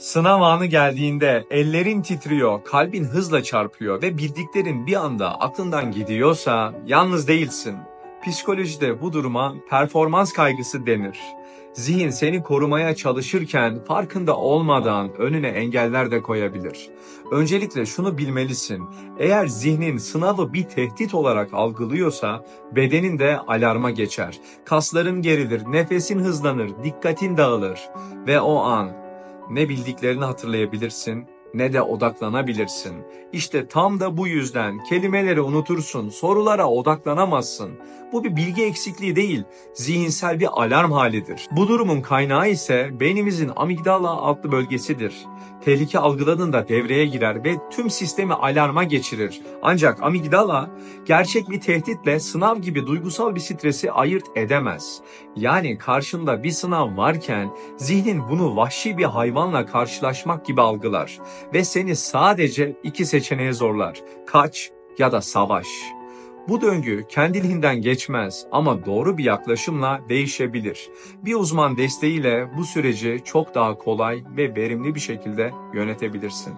Sınav anı geldiğinde ellerin titriyor, kalbin hızla çarpıyor ve bildiklerin bir anda aklından gidiyorsa yalnız değilsin. Psikolojide bu duruma performans kaygısı denir. Zihin seni korumaya çalışırken farkında olmadan önüne engeller de koyabilir. Öncelikle şunu bilmelisin. Eğer zihnin sınavı bir tehdit olarak algılıyorsa bedenin de alarma geçer. Kasların gerilir, nefesin hızlanır, dikkatin dağılır ve o an ne bildiklerini hatırlayabilirsin ne de odaklanabilirsin. İşte tam da bu yüzden kelimeleri unutursun, sorulara odaklanamazsın. Bu bir bilgi eksikliği değil, zihinsel bir alarm halidir. Bu durumun kaynağı ise beynimizin amigdala adlı bölgesidir. Tehlike algıladığında devreye girer ve tüm sistemi alarma geçirir. Ancak amigdala gerçek bir tehditle sınav gibi duygusal bir stresi ayırt edemez. Yani karşında bir sınav varken zihnin bunu vahşi bir hayvanla karşılaşmak gibi algılar ve seni sadece iki seçeneğe zorlar. Kaç ya da savaş. Bu döngü kendiliğinden geçmez ama doğru bir yaklaşımla değişebilir. Bir uzman desteğiyle bu süreci çok daha kolay ve verimli bir şekilde yönetebilirsin.